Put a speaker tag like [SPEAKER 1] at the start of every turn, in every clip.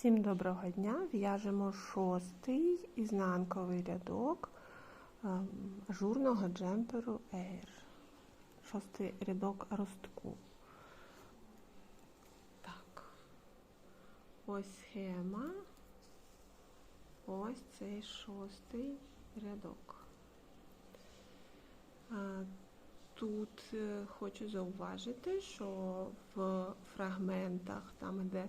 [SPEAKER 1] Всім доброго дня! В'яжемо шостий ізнанковий рядок ем, ажурного джемперу Air. Шостий рядок ростку. Так. Ось схема. Ось цей шостий рядок. Тут е, хочу зауважити, що в фрагментах, там де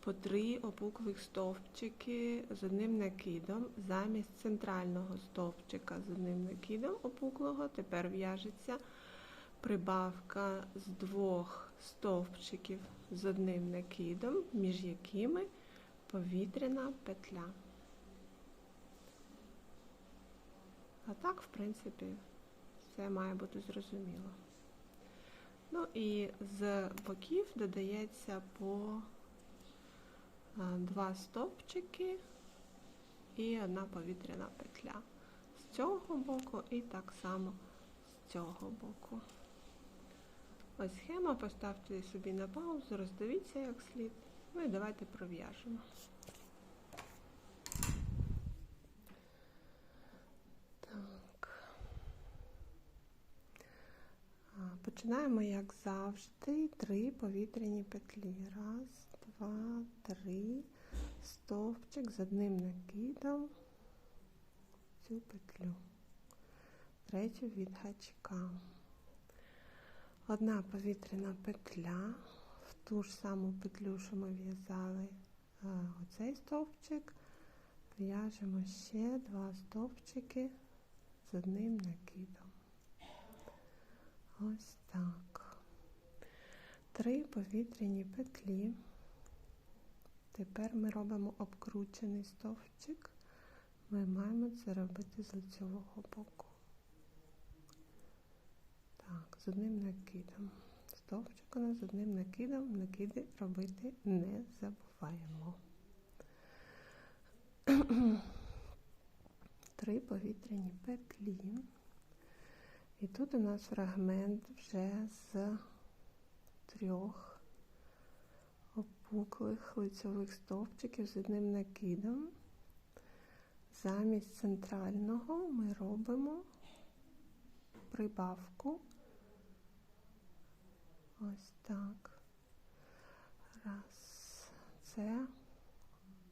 [SPEAKER 1] по три опуклих стовпчики з одним накидом, замість центрального стовпчика з одним накидом опуклого, тепер в'яжеться прибавка з двох стовпчиків з одним накидом, між якими повітряна петля. А так, в принципі, все має бути зрозуміло. Ну і з боків додається по два стовпчики і одна повітряна петля. З цього боку і так само з цього боку. Ось схема, поставте собі на паузу, роздивіться як слід. Ну і давайте пров'яжемо. Починаємо, як завжди, три повітряні петлі. Раз, два, три, стовпчик з одним накидом цю петлю, третю від гачка. Одна повітряна петля, в ту ж саму петлю, що ми в'язали оцей стовпчик, в'яжемо ще два стовпчики з одним накидом. Ось так. Три повітряні петлі. Тепер ми робимо обкручений стовпчик. Ми маємо це робити з лицевого боку. Так, з одним накидом. Стовпчик у нас з одним накидом, накиди робити не забуваємо. Три повітряні петлі. І тут у нас фрагмент вже з трьох опуклих лицьових стовпчиків з одним накидом. Замість центрального ми робимо прибавку. Ось так. Раз. Це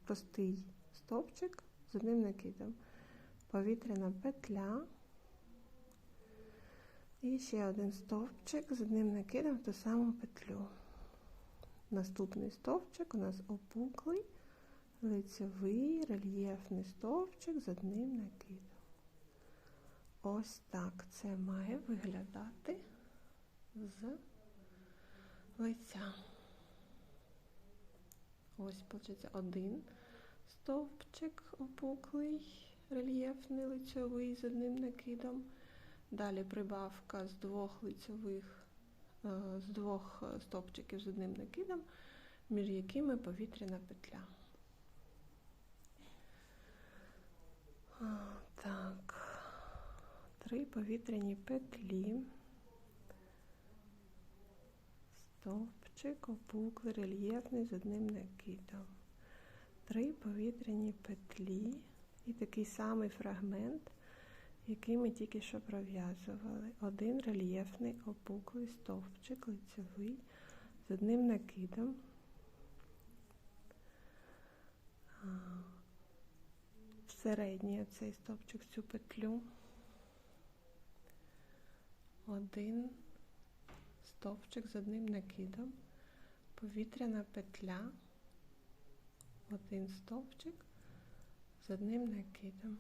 [SPEAKER 1] простий стовпчик з одним накидом. Повітряна петля. І ще один стовпчик з одним накидом в ту саму петлю. Наступний стовпчик у нас опуклий, лицевий, рельєфний стовпчик з одним накидом. Ось так це має виглядати з лиця. Ось, виходить, один стовпчик опуклий, рельєфний, лицьовий з одним накидом. Далі прибавка з двох лицьових, е, з двох стовпчиків з одним накидом, між якими повітряна петля. Так, три повітряні петлі, стовпчик, опуклий, рельєфний з одним накидом. Три повітряні петлі і такий самий фрагмент який ми тільки що пров'язували. Один рельєфний опуклий стовпчик лицевий з одним накидом. Середній оцей стовпчик цю петлю. Один стовпчик з одним накидом, повітряна петля, один стовпчик з одним накидом.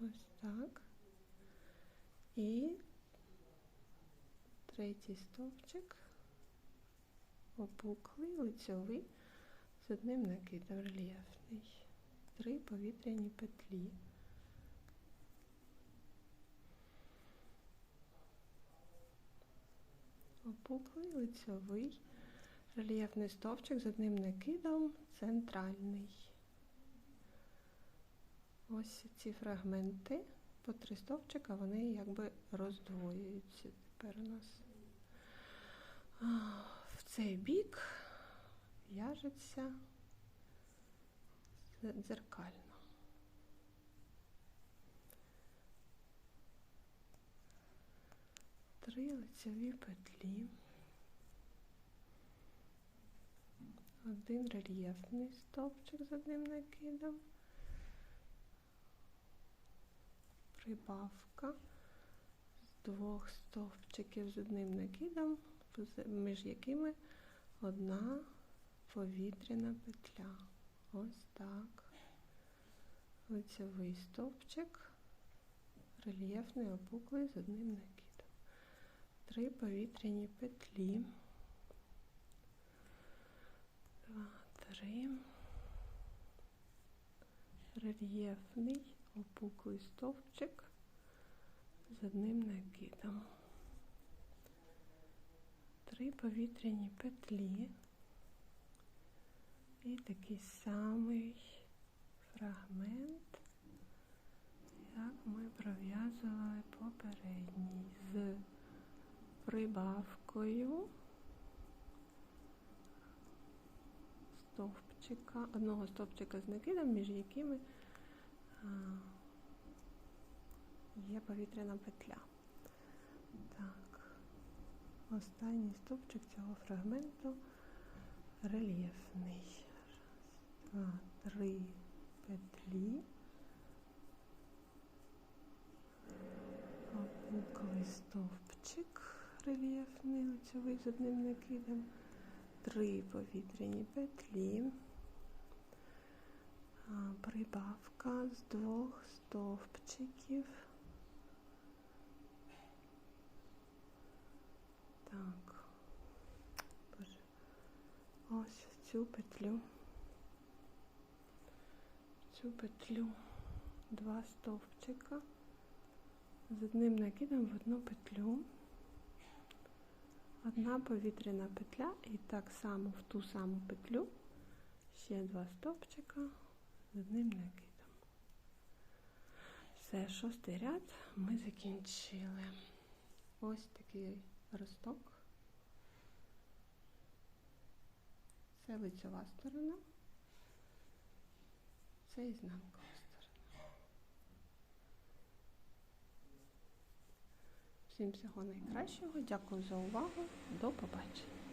[SPEAKER 1] Ось так. І третій стовпчик, опуклий, лицьовий, з одним накидом рельєфний. Три повітряні петлі. Опуклий, лицьовий, рельєфний стовпчик з одним накидом, центральний. Ось ці фрагменти по три стовпчика, вони якби роздвоюються тепер у нас. В цей бік в'яжеться дзеркально. Три лицеві петлі. Один рельєфний стовпчик з одним накидом. Прибавка з двох стовпчиків з одним накидом, між якими одна повітряна петля. Ось так. Лицевий стовпчик, рельєфний опуклий з одним накидом. Три повітряні петлі. Два, три. Рельєфний опуклий стовпчик з одним накидом. Три повітряні петлі. І такий самий фрагмент, як ми пров'язували попередній з прибавкою стовпчика, одного стовпчика з накидом, між якими є повітряна петля. Так, останній стовпчик цього фрагменту рельєфний. Раз, два, три петлі. Опуклий стовпчик рельєфний, лицевий з одним накидом. Три повітряні петлі. Прибавка з двох стовпчиків. Так. Ось цю петлю. Цю петлю два стовпчика з одним накидом в одну петлю. Одна повітряна петля і так само в ту саму петлю ще два стовпчика одним накидом. Все, шостий ряд ми закінчили. Ось такий росток. Це лицева сторона, це ізнанкова сторона. Всім всього найкращого. Дякую за увагу. До побачення.